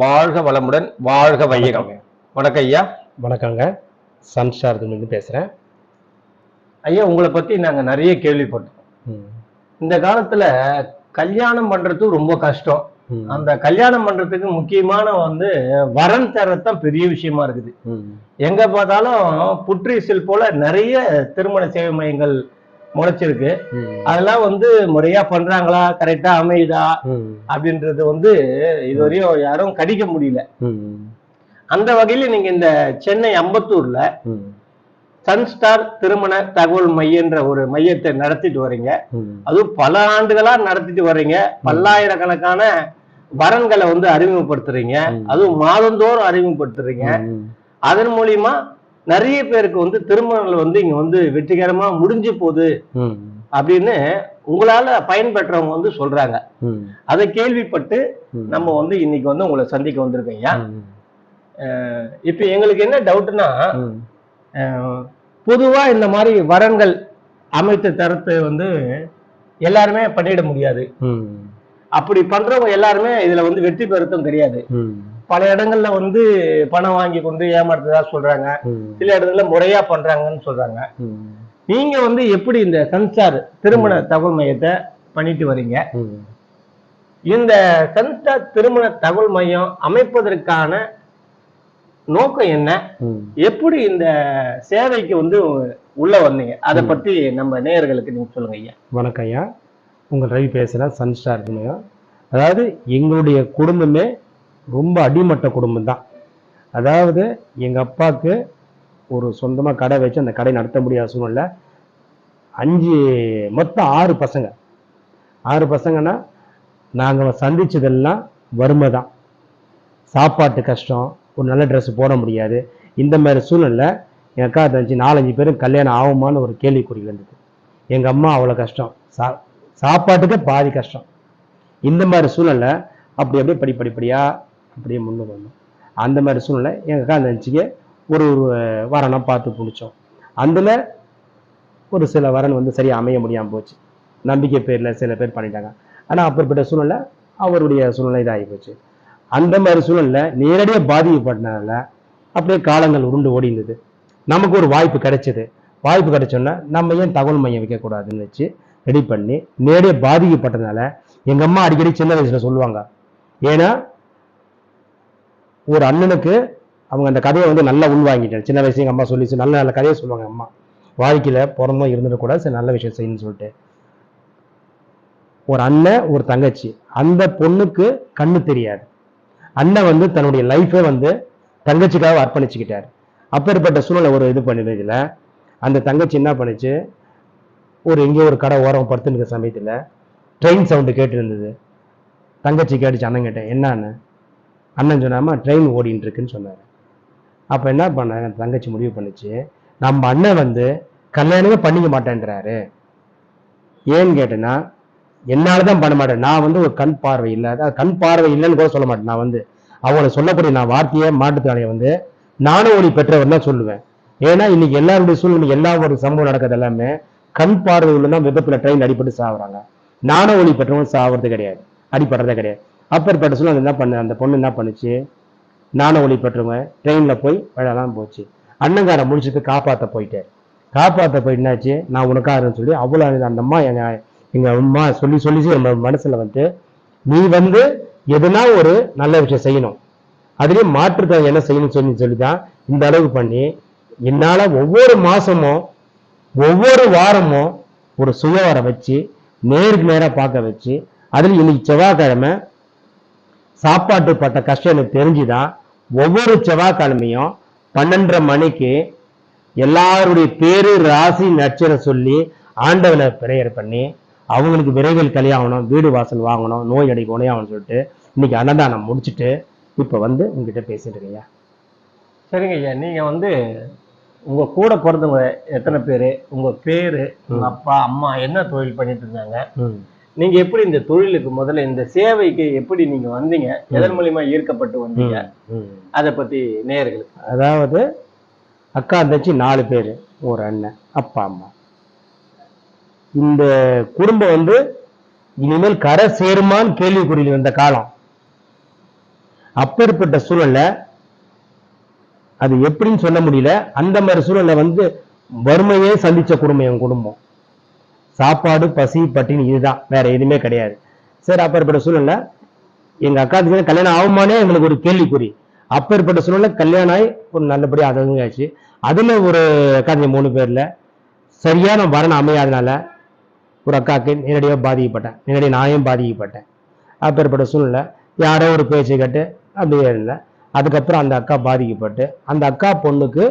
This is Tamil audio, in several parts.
வாழ்க வளமுடன் வாழ்க வையகம். வணக்கம் ஐயா. வணக்கங்க. சன்ஸ்டார்லேருந்து பேசுகிறேன் ஐயா உங்களை பத்தி நாங்க நிறைய கேள்விப்பட்டோம் இந்த காலத்துல கல்யாணம் பண்றது ரொம்ப கஷ்டம். அந்த கல்யாணம் பண்றதுக்கு முக்கியமான வந்து வரன் தரத்தான் பெரிய விஷயமா இருக்குது. எங்க பார்த்தாலும் புற்றீசல் போல நிறைய திருமண சேவை மையங்கள் முளைச்சிருக்கு. அதெல்லாம் வந்து முறையா பண்றாங்களா? கரெக்டா அமையுதா? அப்படின்றது வந்து இதுவரையும் யாரும் கடிக்க முடியல. அந்த வகையில நீங்க இந்த சென்னை அம்பத்தூர்ல சன்ஸ்டார் திருமண தகவல் மையன்ற ஒரு மையத்தை நடத்திட்டு வர்றீங்க அதுவும் பல ஆண்டுகளா நடத்திட்டு வர்றீங்க பல்லாயிரக்கணக்கான வரன்களை வந்து அறிமுகப்படுத்துறீங்க. அதுவும் மாதந்தோறும் அறிமுகப்படுத்துறீங்க. அதன் மூலியமா நிறைய பேருக்கு வந்து திருமணங்கள் வந்து இங்க வந்து வெற்றிகரமா முடிஞ்சு போகுது அப்படின்னு உங்களால பயன்பெற்றவங்க வந்து சொல்றாங்க. அதை கேள்விப்பட்டு நம்ம வந்து இன்னைக்கு வந்து உங்களை சந்திக்க வந்திருக்கோம் ஐயா. இப்ப எங்களுக்கு என்ன டவுட்னா பொதுவா இந்த மாதிரி வரன்கள் அமைத்து தரத்து வந்து எல்லாருமே பண்ணிட முடியாது. அப்படி பண்றவங்க எல்லாருமே இதுல வந்து வெற்றி பெறத்தும் கிடையாது. பல இடங்கள்ல வந்து பணம் வாங்கி கொண்டு ஏமாத்துறதா சொல்றாங்க. சில இடத்துல முறையா பண்றாங்கன்னு சொல்றாங்க. நீங்க வந்து எப்படி இந்த சன்சார் திருமண தகவல் மையத்தை பண்ணிட்டு வர்றீங்க இந்த சன்சார் திருமண தகவல் மையம் அமைப்பதற்கான நோக்கம் என்ன? எப்படி இந்த சேவைக்கு வந்து உள்ள வந்தீங்க? அதை பத்தி நம்ம நேயர்களுக்கு நீங்க சொல்லுங்க ஐயா. வணக்கம் ஐயா. உங்கள் ரவி பேசுகிறேன் சன்ஸ்டார் இருக்குங்க அதாவது எங்களுடைய குடும்பமே ரொம்ப அடிமட்ட குடும்பம் தான் அதாவது எங்கள் அப்பாவுக்கு ஒரு சொந்தமாக கடை வச்சு அந்த கடை நடத்த முடியாத சூழ்நிலை. அஞ்சு மொத்தம் ஆறு பசங்க. ஆறு பசங்கன்னா நாங்கள் சந்தித்ததெல்லாம் வறுமை தான். சாப்பாட்டு கஷ்டம் ஒரு நல்ல ட்ரெஸ் போட முடியாது. இந்த மாதிரி சூழ்நிலை எங்கள் அக்கா தங்கச்சி நாலஞ்சு பேரும் கல்யாணம் ஆகுமான்னு ஒரு கேள்விக்குறி வந்தது. எங்கள் அம்மா அவ்வளோ கஷ்டம். சா சாப்பாட்டுக்கு பாதி கஷ்டம். இந்த மாதிரி சூழ்நிலை அப்படி அப்படியே படி படிப்படியாக அப்படியே முன்னுக்கு வந்தோம். அந்த மாதிரி சூழ்நிலை எங்கள் அக்கா நினச்சிக்க ஒரு ஒரு வரனை பார்த்து பிடிச்சோம் அதில் ஒரு சில வரன் வந்து சரியாக அமைய முடியாமல் போச்சு. நம்பிக்கை பேரில் சில பேர் பண்ணிட்டாங்க. ஆனால் அப்படிப்பட்ட சூழ்நிலை அவருடைய சூழ்நிலை இதாகி போச்சு. அந்த மாதிரி சூழ்நிலை நேரடியாக பாதிக்கப்பட்டனால அப்படியே காலங்கள் உருண்டு ஓடி இருந்தது. நமக்கு ஒரு வாய்ப்பு கிடைச்சது. வாய்ப்பு கிடைச்சோன்னா நம்ம ஏன் தகவல் மையம் வைக்கக்கூடாதுன்னு வச்சு ரெடி பண்ணி நேரடியாக பாதிக்கப்பட்டதுனால எங்கள் அம்மா அடிக்கடி சின்ன வயசில் சொல்லுவாங்க. ஏன்னா ஒரு அண்ணனுக்கு அவங்க அந்த கதையை வந்து நல்லா உள்வாங்கிட்டார் சின்ன வயசு எங்கள் அம்மா சொல்லி நல்ல நல்ல கதையை சொல்லுவாங்க அம்மா. வாழ்க்கையில் பிறந்தோம் இருந்துட்டு கூட சரி நல்ல விஷயம் செய்யணும்னு சொல்லிட்டு. ஒரு அண்ணன் ஒரு தங்கச்சி. அந்த பொண்ணுக்கு கண்ணு தெரியாது. அண்ணன் வந்து தன்னுடைய லைஃபை வந்து தங்கச்சிக்காக அர்ப்பணிச்சுக்கிட்டார். அப்பேற்பட்ட சூழ்நிலை ஒரு இது பண்ணுறதுல அந்த தங்கச்சி என்ன பண்ணுச்சு ஒரு எங்கேயோ ஒரு கடை ஓரம் படுத்துன்னு சமயத்தில் ட்ரெயின் சவுண்டு கேட்டு இருந்தது. தங்கச்சி கேட்டுச்சு அண்ணன் கேட்டேன் என்னன்னு? அண்ணன் சொன்னாமா ட்ரெயின் ஓடின்னு இருக்குன்னு சொன்னார். அப்போ என்ன பண்ணேன் தங்கச்சி முடிவு பண்ணுச்சு நம்ம அண்ணன் வந்து கல்யாணமே பண்ணிக்க மாட்டேன்றாரு. ஏன்னு கேட்டேன்னா என்னால் தான் பண்ண மாட்டேன். நான் வந்து ஒரு கண் பார்வை இல்லை கண் பார்வை இல்லைன்னு கூட சொல்ல மாட்டேன். நான் வந்து அவங்களை சொல்லக்கூடிய நான் வார்த்தையை மாட்டுத்தாளையை வந்து நானும் ஒளி பெற்றவர் தான் சொல்லுவேன். ஏன்னா இன்னைக்கு எல்லாருடைய சூழ்நிலை எல்லா ஒரு சம்பவம் நடக்கிறது எல்லாமே கண் பார்வை உள்ளதான் விபத்துல ட்ரெயின் அடிபட்டு சாகுறாங்க நானும் ஒளி பெற்றவங்க சாவது கிடையாது. அடிபடுறதே கிடையாது. அப்பேற்பட்ட சூழ்நிலை என்ன பண்ண அந்த பொண்ணு என்ன பண்ணுச்சு? நானும் ஒளி பெற்றவங்க ட்ரெயின்ல போய் விழலாம் போச்சு. அண்ணங்கார முடிச்சுட்டு காப்பாற்ற போயிட்டேன். காப்பாற்ற போயிட்டுனாச்சு நான் உனக்காருன்னு சொல்லி அவ்வளோ அந்த அம்மா எங்க எங்க அம்மா சொல்லி சொல்லி நம்ம மனசுல வந்து நீ வந்து எதுனா ஒரு நல்ல விஷயம் செய்யணும். அதுலேயும் மாற்றுத்தான் என்ன செய்யணும்னு சொல்லி சொல்லி தான் இந்த அளவுக்கு பண்ணி என்னால் ஒவ்வொரு மாதமும் ஒவ்வொரு வாரமும் ஒரு சுயவரம் வச்சு நேருக்கு நேராக பார்க்க வச்சு அதில் இன்னைக்கு செவ்வாய்க்கிழமை சாப்பாட்டு பட்ட கஷ்டம் எனக்கு தெரிஞ்சுதான் ஒவ்வொரு செவ்வாய்க்கிழமையும் பன்னெண்டரை மணிக்கு எல்லாருடைய பேரு ராசி நட்சத்திரம் சொல்லி ஆண்டவனை பிரேயர் பண்ணி அவங்களுக்கு விரைவில் கல்யாணம் வீடு வாசல் வாங்கணும் நோய் அடி குணையாகணும்னு சொல்லிட்டு இன்னைக்கு அன்னதானம் முடிச்சுட்டு இப்போ வந்து உங்ககிட்ட பேசிட்டு இருக்கையா சரிங்க ஐயா நீங்கள் வந்து உங்க கூட பிறந்தவங்க எத்தனை பேரு? உங்க பேரு உங்க அப்பா அம்மா என்ன தொழில் பண்ணிட்டு இருந்தாங்க? ம். நீங்க எப்படி இந்த தொழிலுக்கு முதல்ல இந்த சேவைக்கு எப்படி நீங்க வந்தீங்க? எதன் மூலியமா ஈர்க்கப்பட்டு வந்தீங்க? அதை பத்தி நேயர்களுக்கு அதாவது அக்கா தங்கச்சி நாலு பேர் ஒரு அண்ணன் அப்பா அம்மா. இந்த குடும்பம் வந்து இனிமேல் கரை சேருமான்னு கேள்விக்குறியில் இருந்த காலம். அப்பேற்பட்ட சூழல்ல அது எப்படின்னு சொல்ல முடியல. அந்த மாதிரி சூழல்ல வந்து வறுமையே சந்திச்ச குடும்பம் என் குடும்பம். சாப்பாடு பசி பட்டினி இதுதான். வேற எதுவுமே கிடையாது. சரி அப்பேற்பட்ட சூழல்ல எங்க அக்காவுக்கு கல்யாணம் ஆகுமானே எங்களுக்கு ஒரு கேள்விக்குறி. அப்பேற்பட்ட சூழல்ல கல்யாணம் ஆகி ஒரு நல்லபடியாக அதுவும் ஆச்சு அதுல ஒரு அக்காங்க மூணு பேர்ல சரியான வரணும் அமையாதனால ஒரு அக்காவுக்கு நேரடியாக பாதிக்கப்பட்டேன். நேரடியாக நாயும் பாதிக்கப்பட்டேன். அப்பேற்பட்ட சூழ்நிலை. யாரோ ஒரு பேச்சு கேட்டு அப்படியே இருந்தேன். அதுக்கப்புறம் அந்த அக்கா பாதிக்கப்பட்டு அந்த அக்கா பொண்ணுக்கு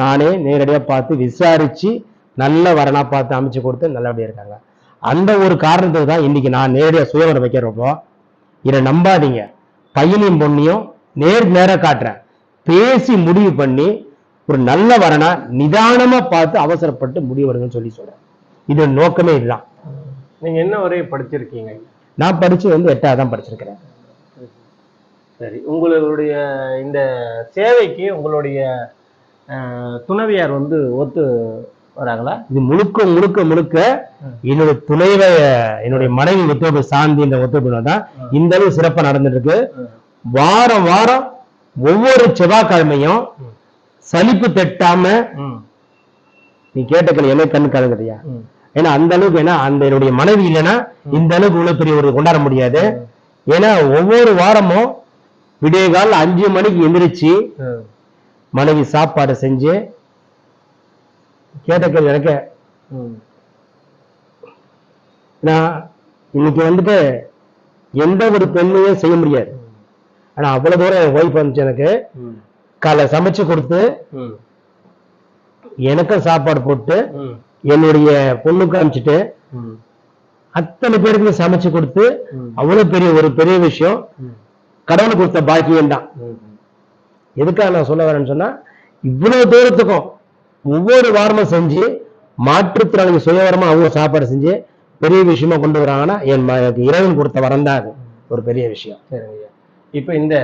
நானே நேரடியாக பார்த்து விசாரிச்சு நல்ல வரனா பார்த்து அமைச்சு கொடுத்து நல்லபடியா இருக்காங்க. அந்த ஒரு காரணத்துக்கு தான் இன்னைக்கு நான் நேரடியாக சுயவரம் வைக்கிறப்போ இதை நம்பாதீங்க. பையனையும் பொண்ணையும் நேர் நேரா காட்டுறேன். பேசி முடிவு பண்ணி ஒரு நல்ல வரனா நிதானமா பார்த்து அவசரப்பட்டு முடிவெடுங்கன்னு சொல்லி சொல்றேன். இது நோக்கமே இதுதான். நீங்க என்ன வரை படிச்சிருக்கீங்க? நான் படிச்சு வந்து எட்டாவது தான் படிச்சிருக்கிறேன். சரி. உங்களுடைய இந்த சேவைக்கு உங்களுடைய துணைவியார் வந்து ஒத்து வராங்களா? இது முழுக்க முழுக்க முழுக்க. என்னுடைய துணைவை என்னுடைய மனைவி ஒத்துழைப்பு சாந்தி என்ற ஒத்துழைப்பு தான் இந்த அளவு சிறப்பா நடந்துட்டு இருக்கு. வாரம் வாரம் ஒவ்வொரு செவ்வாய்க்கிழமையும். சலிப்பு தட்டாம நீ கேட்ட கேள்வி என்ன கண்ணு கலங்குறியா ஏன்னா அந்த அளவுக்கு ஏன்னா அந்த என்னுடைய மனைவி இல்லைன்னா இந்த அளவுக்கு இவ்வளவு பெரிய ஒரு கொண்டாட முடியாது. ஏன்னா ஒவ்வொரு வாரமும் விடிய கால அஞ்சு மணிக்கு எந்திரிச்சு. மனைவி சாப்பாடு செஞ்சு கேட்ட கேள்வி எனக்கு. நான் இன்னைக்கு வந்துட்டு எந்த ஒரு பெண்ணையும் செய்ய முடியாது. ஆனா அவ்வளவு தூரம் என் ஒய்ஃப் வந்துச்சு எனக்கு காலை சமைச்சு கொடுத்து எனக்கும் சாப்பாடு போட்டு என்னுடைய பொண்ணுக்கு அனுப்பிச்சிட்டு அத்தனை பேருக்கு சமைச்சு கொடுத்து. அவ்வளவு பெரிய ஒரு பெரிய விஷயம். கடவுள் கொடுத்த பாக்கியம் தான் எதுக்காக நான் சொல்ல வரேன்னு சொன்னா இவ்வளவு தூரத்துக்கும் ஒவ்வொரு வாரமும் செஞ்சு மாற்றுத்திறனாளி சுயவரமா அவங்க சாப்பாடு செஞ்சு பெரிய விஷயமா கொண்டு வராங்கன்னா என் இறைவன் கொடுத்த வரம் தான் அது. ஒரு பெரிய விஷயம். சரிங்க இப்போ இந்த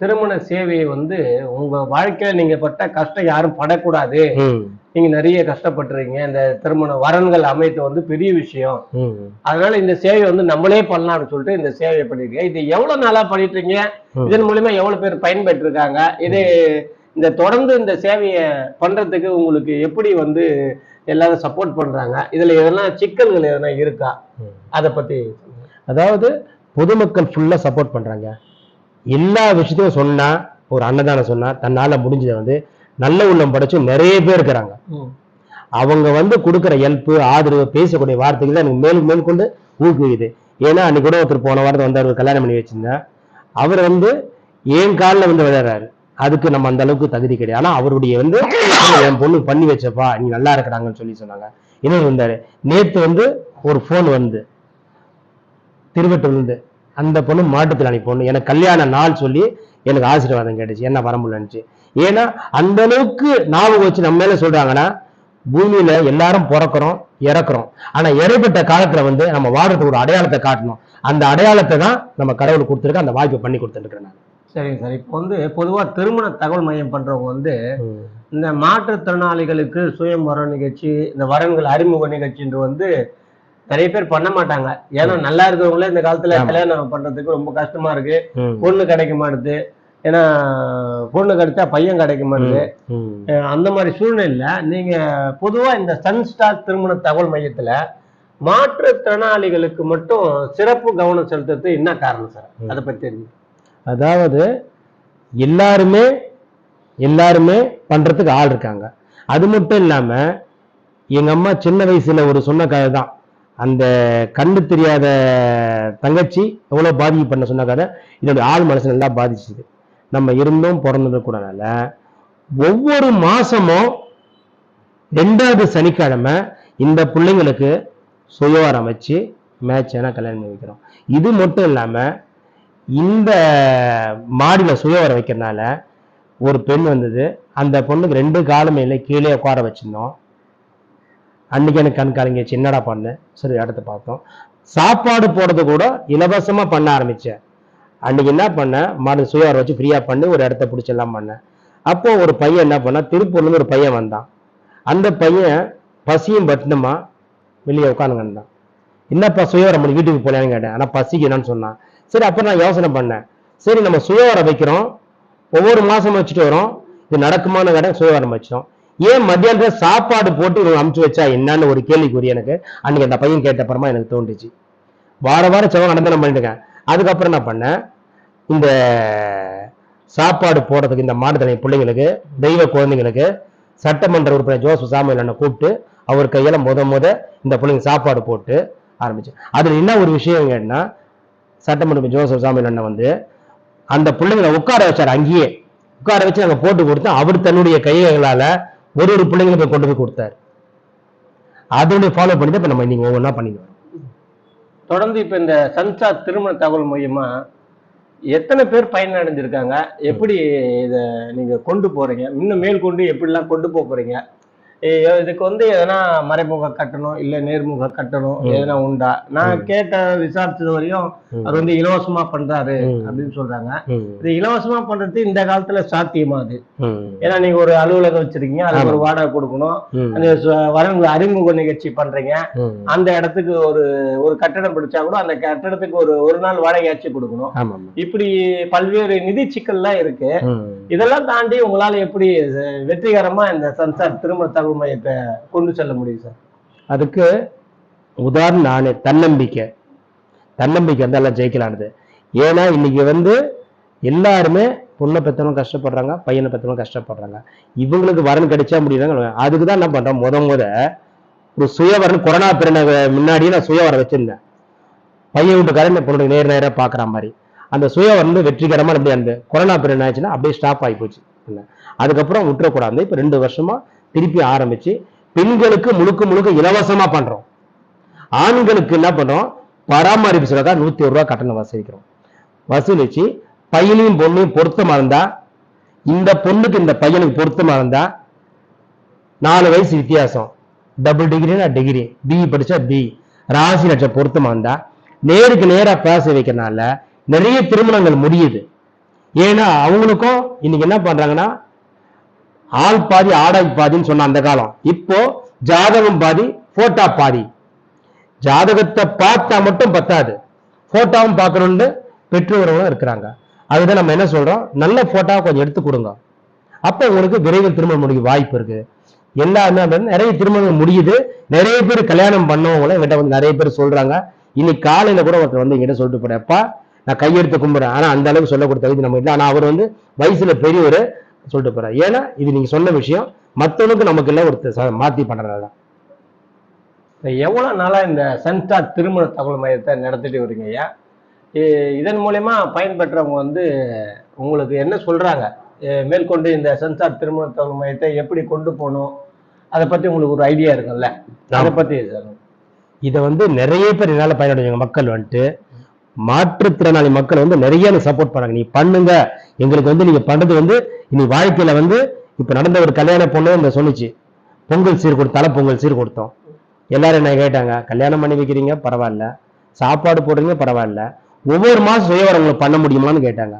திருமண சேவையை வந்து உங்க வாழ்க்கையில நீங்க பட்ட கஷ்டம் யாரும் படக்கூடாது. ம், நீங்க நிறைய கஷ்டப்பட்டுறீங்க இந்த திருமண வரன்கள் அமைத்து வந்து பெரிய விஷயம். அதனால இந்த சேவை வந்து நம்மளே பண்ணலாம்னு சொல்லிட்டு இந்த சேவையை பண்ணிருக்கீங்க. இது எவ்வளவு நாளா பண்ணிட்டு இருக்கீங்க. இதன் மூலியமா எவ்வளவு பேர் பயன்பெற்று இருக்காங்க இது இந்த தொடர்ந்து இந்த சேவையை பண்றதுக்கு உங்களுக்கு எப்படி வந்து எல்லாரும் சப்போர்ட் பண்றாங்க? இதுல எதனா சிக்கல்கள் எதனா இருக்கா. அதை பத்தி அதாவது பொதுமக்கள் ஃபுல்லா சப்போர்ட் பண்றாங்க. எல்லா விஷயத்தையும் சொன்னா ஒரு அன்னதானம் சொன்னா தன்னால முடிஞ்சதை வந்து நல்ல உள்ளம் படைச்சு நிறைய பேர் இருக்கிறாங்க. அவங்க வந்து கொடுக்குற ஹெல்ப் ஆதரவு பேசக்கூடிய வார்த்தைகள் தான் எனக்கு மேலும் மேலும் கொண்டு ஊக்குவிக்குது. ஏன்னா அன்னைக்கு கூட ஒருத்தர் போன வாரத்தில் வந்து அவர் கல்யாணம் பண்ணி வச்சிருந்தேன். அவர் வந்து என் காலில் வந்து விளையாடுறாரு. அதுக்கு நம்ம அந்த அளவுக்கு தகுதி கிடையாது. அவருடைய வந்து என் பொண்ணு பண்ணி வச்சப்பா நீ நல்லா இருக்கிறாங்கன்னு சொல்லி சொன்னாங்க. இன்னொரு இருந்தாரு நேத்து வந்து ஒரு ஃபோன் வந்து திருவட்டூர்லேருந்து அந்த பொண்ணு மாட்டுத்திறனாளி பொண்ணு எனக்கு கல்யாண நாள் சொல்லி எனக்கு ஆசீர்வாதம் கேட்டுச்சு என்ன வர முடியலன்னுச்சு. ஏன்னா அந்த அளவுக்கு ஞாபகம் வச்சு நம்ம மேல சொல்றாங்கன்னா பூமியில எல்லாரும் பிறக்கிறோம் இறக்குறோம். ஆனா இறைப்பட்ட காலத்துல வந்து நம்ம வாழ்றதுக்கு ஒரு அடையாளத்தை காட்டணும். அந்த அடையாளத்தை தான் நம்ம கடவுள் கொடுத்துருக்க அந்த வாய்ப்பை பண்ணி கொடுத்துருக்கேன் நான் சரிங்க சார். இப்போ வந்து பொதுவா திருமண தகவல் மையம் பண்றவங்க வந்து இந்த மாற்றுத்திறனாளிகளுக்கு சுயம்பரம் நிகழ்ச்சி இந்த வரன்கள் அறிமுக நிகழ்ச்சின்ற வந்து நிறைய பேர் பண்ண மாட்டாங்க. ஏன்னா நல்லா இருக்கிறவங்களே இந்த காலத்துல. கல்யாணம் பண்றதுக்கு ரொம்ப கஷ்டமா இருக்கு. பொண்ணு கிடைக்க மாட்டுது ஏன்னா பொண்ணு கிடைச்சா பையன் கிடைக்க மாட்டுது ம். அஹ் அந்த மாதிரி சூழ்நிலையில நீங்க பொதுவா இந்த சன்ஸ்டார் திருமண தகவல் மையத்துல மாற்றுத்திறனாளிகளுக்கு மட்டும் சிறப்பு கவனம் செலுத்துறது என்ன காரணம் சார். அதை பத்தி தெரியும் அதாவது எல்லாருமே எல்லாருமே பண்றதுக்கு ஆள் இருக்காங்க. அது மட்டும் இல்லாம எங்க அம்மா சின்ன வயசுல ஒரு சொன்ன கதை தான். அந்த கண்ணு தெரியாத தங்கச்சி எவ்வளவு பாதிப்பு பண்ண சொன்ன கதை. என்னுடைய ஆள் மனசு நல்லா பாதிச்சுது. நம்ம இருந்தும் பிறந்தது கூடனால ஒவ்வொரு மாசமும் ரெண்டாவது சனிக்கிழமை இந்த பிள்ளைங்களுக்கு சுயவாரம் வச்சு மேட்ச் கல்யாணம் பண்ணி வைக்கிறோம். இது மட்டும் இல்லாம இந்த மாடியில சுயவாரம் வைக்கிறதுனால ஒரு பெண் வந்தது. அந்த பொண்ணுக்கு ரெண்டு காலமையில இல்லை கீழே உட்கார வச்சிருந்தோம். அன்னைக்கு எனக்கு கண் கலங்கிச்சு என்னடா பண்ணு? சரி இடத்த பார்த்தோம். சாப்பாடு போடுறது கூட இலவசமா பண்ண ஆரம்பிச்சேன். அன்னைக்கு என்ன பண்ணேன்? மாடு சுயவரம் வச்சு ஃப்ரீயா பண்ணி ஒரு இடத்த பிடிச்செல்லாம் பண்ணேன். அப்போ ஒரு பையன் என்ன பண்ணால் திருப்பூர்ல இருந்து ஒரு பையன் வந்தான். அந்த பையன் பசியும் பட்டினமா வெளியே உட்காந்துங்க என்னப்பா சுயவரம் பண்ணி வீட்டுக்கு போகலான்னு கேட்டேன். ஆனா பசிக்கணும்னு என்னன்னு சொன்னான். சரி அப்ப நான் யோசனை பண்ணேன். சரி நம்ம சுயவரம் வைக்கிறோம். ஒவ்வொரு மாசம் வச்சுட்டு வரோம். இது நடக்குமான கடை சுயவரம் வச்சோம். ஏன் மத்தியானத்தில் சாப்பாடு போட்டு இவங்க அமுச்சு வச்சா என்னன்னு ஒரு கேள்விக்குரிய எனக்கு. அன்னைக்கு அந்த பையன் கேட்ட அப்புறமா எனக்கு தோன்றுச்சு. வார வாரம் செவ்வாய் நடந்தனம் பண்ணிட்டு இருக்கேன். அதுக்கப்புறம் என்ன பண்ணேன்? இந்த சாப்பாடு போடுறதுக்கு இந்த மாடுதலை பிள்ளைங்களுக்கு தெய்வ குழந்தைங்களுக்கு சட்டமன்ற உறுப்பினர் ஜோசப் சாமுவேல் கூப்பிட்டு அவர் கையில் முத முத இந்த பிள்ளைங்க சாப்பாடு போட்டு ஆரம்பித்தேன் அதில் என்ன ஒரு விஷயம் கேட்டா சட்டமன்ற ஜோசப் சாமியில் அண்ணன் வந்து அந்த பிள்ளைங்களை உட்கார வச்சார் அங்கேயே. உட்கார வச்சு நாங்கள் போட்டு கொடுத்து அவர் தன்னுடைய கைகளால ஒரு ஒரு பிள்ளைங்களுக்கு போய் கொண்டு போய் கொடுத்தாரு. அதனுடைய ஃபாலோ பண்ணி தான் இப்போ நம்ம இன்னைக்கு ஒவ்வொன்றா பண்ணிட்டு தொடர்ந்து இப்போ இந்த சன்சார் திருமண தகவல் மூலியமா எத்தனை பேர் பயனடைஞ்சிருக்காங்க? எப்படி இதை நீங்கள் கொண்டு போகிறீங்க இன்னும் மேல் கொண்டு எப்படிலாம் கொண்டு போக போகிறீங்க இதுக்கு வந்து எதனா மறைமுக கட்டணம் இல்ல நேர்முக கட்டணம். எதனா உண்டா நான். கேட்ட விசாரிச்சது வரையும். அவர் வந்து இலவசமா பண்றாரு. அப்படின்னு சொல்றாங்க. இது இலவசமா பண்றது இந்த காலத்துல சாத்தியமா அது. ஏன்னா நீங்க ஒரு அலுவலகம் வச்சிருக்கீங்க அதுக்கு ஒரு. வாடகை கொடுக்கணும். அந்த வரவங்க அறிமுக நிகழ்ச்சி பண்றீங்க. அந்த இடத்துக்கு ஒரு ஒரு கட்டடம் பிடிச்சா கூட அந்த கட்டடத்துக்கு ஒரு ஒரு நாள் வாடகையாச்சும் கொடுக்கணும் இப்படி பல்வேறு நிதி சிக்கல்லாம் இருக்கு. இதெல்லாம் தாண்டி உங்களால எப்படி வெற்றிகரமா இந்த சன்சார் திருமண தகவல் மையத்தை கொண்டு செல்ல முடியும் சார். அதுக்கு உதாரணம் நானே தன்னம்பிக்கை. தன்னம்பிக்கை வந்து எல்லாம் ஜெயிக்கலானது. ஏன்னா இன்னைக்கு வந்து எல்லாருமே பொண்ணை பெற்றவங்க கஷ்டப்படுறாங்க பையனை பெற்றவங்க கஷ்டப்படுறாங்க. இவங்களுக்கு வரன் கிடைச்சா முடியுறாங்க அதுக்கு தான் என்ன பண்ணுறோம் முத முத ஒரு சுயவரன் கொரோனா பிறன முன்னாடியே நான் சுயவரம் வச்சிருந்தேன். பையன் வீட்டுக்காரன் பொண்ணு நேர் நேரா பார்க்குற மாதிரி. அந்த சுயவரம் வந்து வெற்றிகரமா அப்படியே அந்த கொரோனா பிறன் ஆச்சுன்னா அப்படியே ஸ்டாப் ஆகி போச்சு. அதுக்கப்புறம் விட்டுறக்கூடாது. இப்போ ரெண்டு வருஷமா திருப்பி ஆரம்பிச்சு பெண்களுக்கு முழுக்க முழுக்க இலவசமா பண்றோம். ஆண்களுக்கு என்ன பண்றோம்? பராமரிப்பு செலவுக்கா நூத்தி ஒரு ரூபா கட்டணம் வசூலிக்கிறோம். வசூலிச்சு பையனையும் பொண்ணையும் பொருத்தமா இருந்தா இந்த பொண்ணுக்கு இந்த பையனுக்கு பொருத்தமா இருந்தா நாலு வயசு வித்தியாசம். டபுள் டிகிரினா டிகிரி பி படிச்சா பி ராசி நட்சத்திரம் பொருத்தமா இருந்தா நேருக்கு நேரா பேச வைக்கிறனால நிறைய திருமணங்கள் முடியுது. ஏன்னா அவங்களுக்கும் இன்னைக்கு என்ன பண்றாங்கன்னா ஆள் பாதி ஆடாய் பாதின்னு சொன்ன அந்த காலம். இப்போ ஜாதகம் பாதி போட்டா பாதி. ஜாதகத்தை பார்த்தா மட்டும் பத்தாது. போட்டாவும் பார்க்கணும்னு பெற்றோர்களும் இருக்கிறாங்க. அதுதான் நம்ம என்ன சொல்றோம்? நல்ல போட்டோவை கொஞ்சம் எடுத்து கொடுங்க. அப்ப உங்களுக்கு விரைவில் திருமணம் முடிக்க வாய்ப்பு இருக்கு. எல்லாருமே நிறைய திருமணம் முடியுது. நிறைய பேர் கல்யாணம் பண்ணவங்களும் என்கிட்ட வந்து நிறைய பேர் சொல்றாங்க. இன்னைக்கு காலையில கூட ஒருத்தர் வந்து என்கிட்ட சொல்லிட்டு போறப்பா நான் கையெடுத்து கும்பிடுறேன். ஆனா அந்த அளவுக்கு சொல்ல கொடுத்த தகுதி நம்ம இல்லை. ஆனா அவர் வந்து வயசுல பெரியவர். சொல்லிட்டு போறாரு. ஏன்னா இது நீங்க சொன்ன விஷயம் மத்தவனுக்கு நமக்கு எல்லாம் ஒரு மாத்தி பண்றதுனால தான். இப்ப எவ்வளவு நாளா இந்த சன்சார் திருமண தகவல் மையத்தை நடத்திட்டு வரீங்க ஐயா? இதன் மூலயமா பயன்பெற்றவங்க வந்து உங்களுக்கு என்ன சொல்றாங்க? எ- மேற்கொண்டு இந்த சன்சார் திருமண தகவல் மையத்தை எப்படி கொண்டு போகணும்? அதை பத்தி உங்களுக்கு ஒரு ஐடியா இருக்கும்ல? அதை பத்தி சொல்லுங்க. இதை வந்து நிறைய பேர் என்னால பயனடைஞ்சாங்க. மக்கள் வந்துட்டு மாற்றுத்திறனாளி மக்கள் வந்து நிறைய சப்போர்ட் பண்ணாங்க நீ பண்ணுங்க. எங்களுக்கு வந்து நீங்க பண்றது வந்து இனி வாழ்க்கையில வந்து இப்ப நடந்த ஒரு கல்யாண பொண்ணு இந்த சொன்னுச்சு. பொங்கல் சீர் கொடுத்து தலை பொங்கல் சீர் கொடுத்தோம். எல்லாரும் என்ன கேட்டாங்க? கல்யாணம் பண்ணி வைக்கிறீங்க? பரவாயில்ல. சாப்பாடு போடுறீங்க? பரவாயில்ல. ஒவ்வொரு மாசம் சுயவரங்களை பண்ண முடியுமான்னு கேட்டாங்க.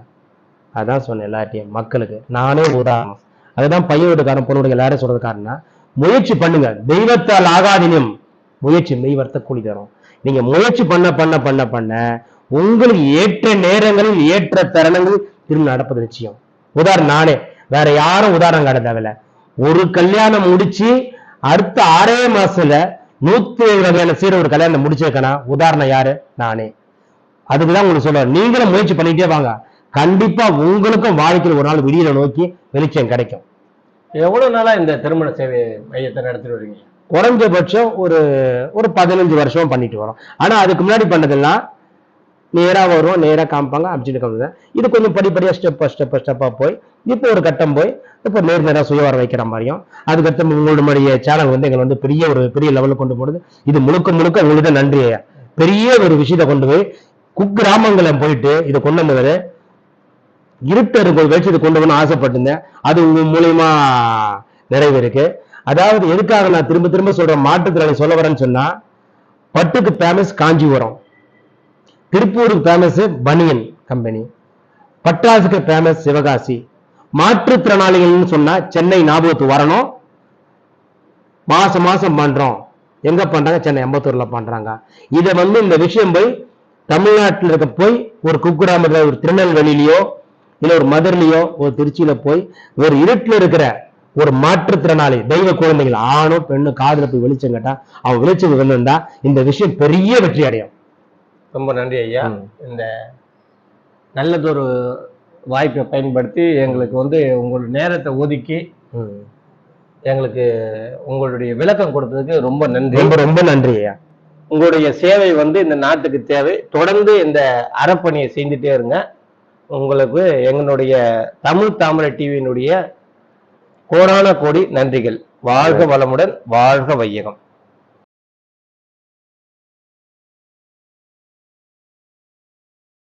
அதான் சொன்னேன் எல்லார்ட்டையும் மக்களுக்கு. நானே உதாரணம். அதுதான் பையன் வீட்டுக்காரன் பொண்ணு எல்லாரும் சொல்றது காரணம் முயற்சி பண்ணுங்க. தெய்வத்தால் ஆகாதினும் முயற்சி மெய்வர்த்த கூலி தரும். நீங்க முயற்சி பண்ண பண்ண பண்ண பண்ண உங்களுக்கு ஏற்ற நேரங்களில் ஏற்ற தருணங்களில் திரும்ப நடப்பது நிச்சயம். உதாரணம் நானே. வேற யாரும் உதாரணம் காட்ட தேவையில்ல. ஒரு கல்யாணம் முடிச்சு அடுத்த ஆறே மாசத்துல நூத்தி ஏழு வகையான சீர ஒரு கல்யாணம் முடிச்சிருக்கேனா? உதாரணம் யாரு? நானே. அதுக்குதான் உங்களுக்கு சொல்றேன். நீங்களும் முயற்சி பண்ணிட்டே வாங்க. கண்டிப்பா உங்களுக்கும் வாழ்க்கையில் ஒரு நாள் விடியலை நோக்கி வெளிச்சம் கிடைக்கும். எவ்வளவு நாளா இந்த திருமண சேவை மையத்தை நடத்திட்டு வரீங்க? குறைஞ்சபட்சம் ஒரு ஒரு பதினஞ்சு வருஷம் பண்ணிட்டு வரோம். ஆனா அதுக்கு முன்னாடி பண்ணதெல்லாம் நேராக வரும் நேராக காமிப்பாங்க. அப்படின்னு காமிப்பாங்க. இது கொஞ்சம் படிப்படியாக ஸ்டெப் ஸ்டெப் ஸ்டெப்பாக போய் இப்போ ஒரு கட்டம் போய் இப்போ நேர் நேராக சுயவார வைக்கிற மாதிரியும் அதுக்கடுத்து உங்களுடைய சேனல் வந்து எங்களை வந்து பெரிய ஒரு பெரிய லெவலில் கொண்டு போடுது இது முழுக்க முழுக்க உங்களுக்கு நன்றி பெரிய ஒரு விஷயத்தை கொண்டு போய் குக்கிராமங்களை போயிட்டு இதை கொண்டு வந்தது இருட்டு இருக்கும் வச்சு இதை கொண்டு வரணும்னு ஆசைப்பட்டிருந்தேன். அது உங்க மூலியமா நிறைவேறுக்கு அதாவது எதுக்காக நான் திரும்ப திரும்ப சொல்றேன் மாற்றுத்திறனை சொல்ல வரேன்னு சொன்னா பட்டுக்கு ஃபேமஸ் காஞ்சிபுரம். திருப்பூருக்கு ஃபேமஸ் பனியன் கம்பெனி பட்டாசுக்கு ஃபேமஸ் சிவகாசி மாற்றுத்திறனாளிகள்னு சொன்னா சென்னை ஞாபகத்துக்கு வரணும். மாசம் மாசம் பண்றோம். எங்க பண்றாங்க? சென்னை எம்பத்தூர்ல பண்றாங்க. இதை வந்து இந்த விஷயம் போய் தமிழ்நாட்டில் இருக்க போய் ஒரு குக்கிராமத்தில் ஒரு திருநெல்வேலியிலயோ இல்லை ஒரு மதுரையிலயோ ஒரு திருச்சியில போய் ஒரு இருட்டில் இருக்கிற ஒரு மாற்றுத்திறனாளி தெய்வ குழந்தைகள் ஆணும் பெண்ணும் காதுல போய் வெளிச்சம் கேட்டா அவன் வெளிச்சம் வந்திருந்தா இந்த விஷயம் பெரிய வெற்றி அடையும். ரொம்ப நன்றி ஐயா. இந்த நல்லதொரு வாய்ப்பை பயன்படுத்தி எங்களுக்கு வந்து உங்களோட நேரத்தை ஒதுக்கி எங்களுக்கு உங்களுடைய விளக்கம் கொடுத்ததுக்கு ரொம்ப நன்றி. ரொம்ப ரொம்ப நன்றி ஐயா. உங்களுடைய சேவை வந்து இந்த நாட்டுக்கு தேவை. தொடர்ந்து இந்த அறப்பணியை செஞ்சுட்டே இருங்க. உங்களுக்கு எங்களுடைய தமிழ் தாமரை டிவியினுடைய கோடான கோடி நன்றிகள். வாழ்க வளமுடன் வாழ்க வையகம்.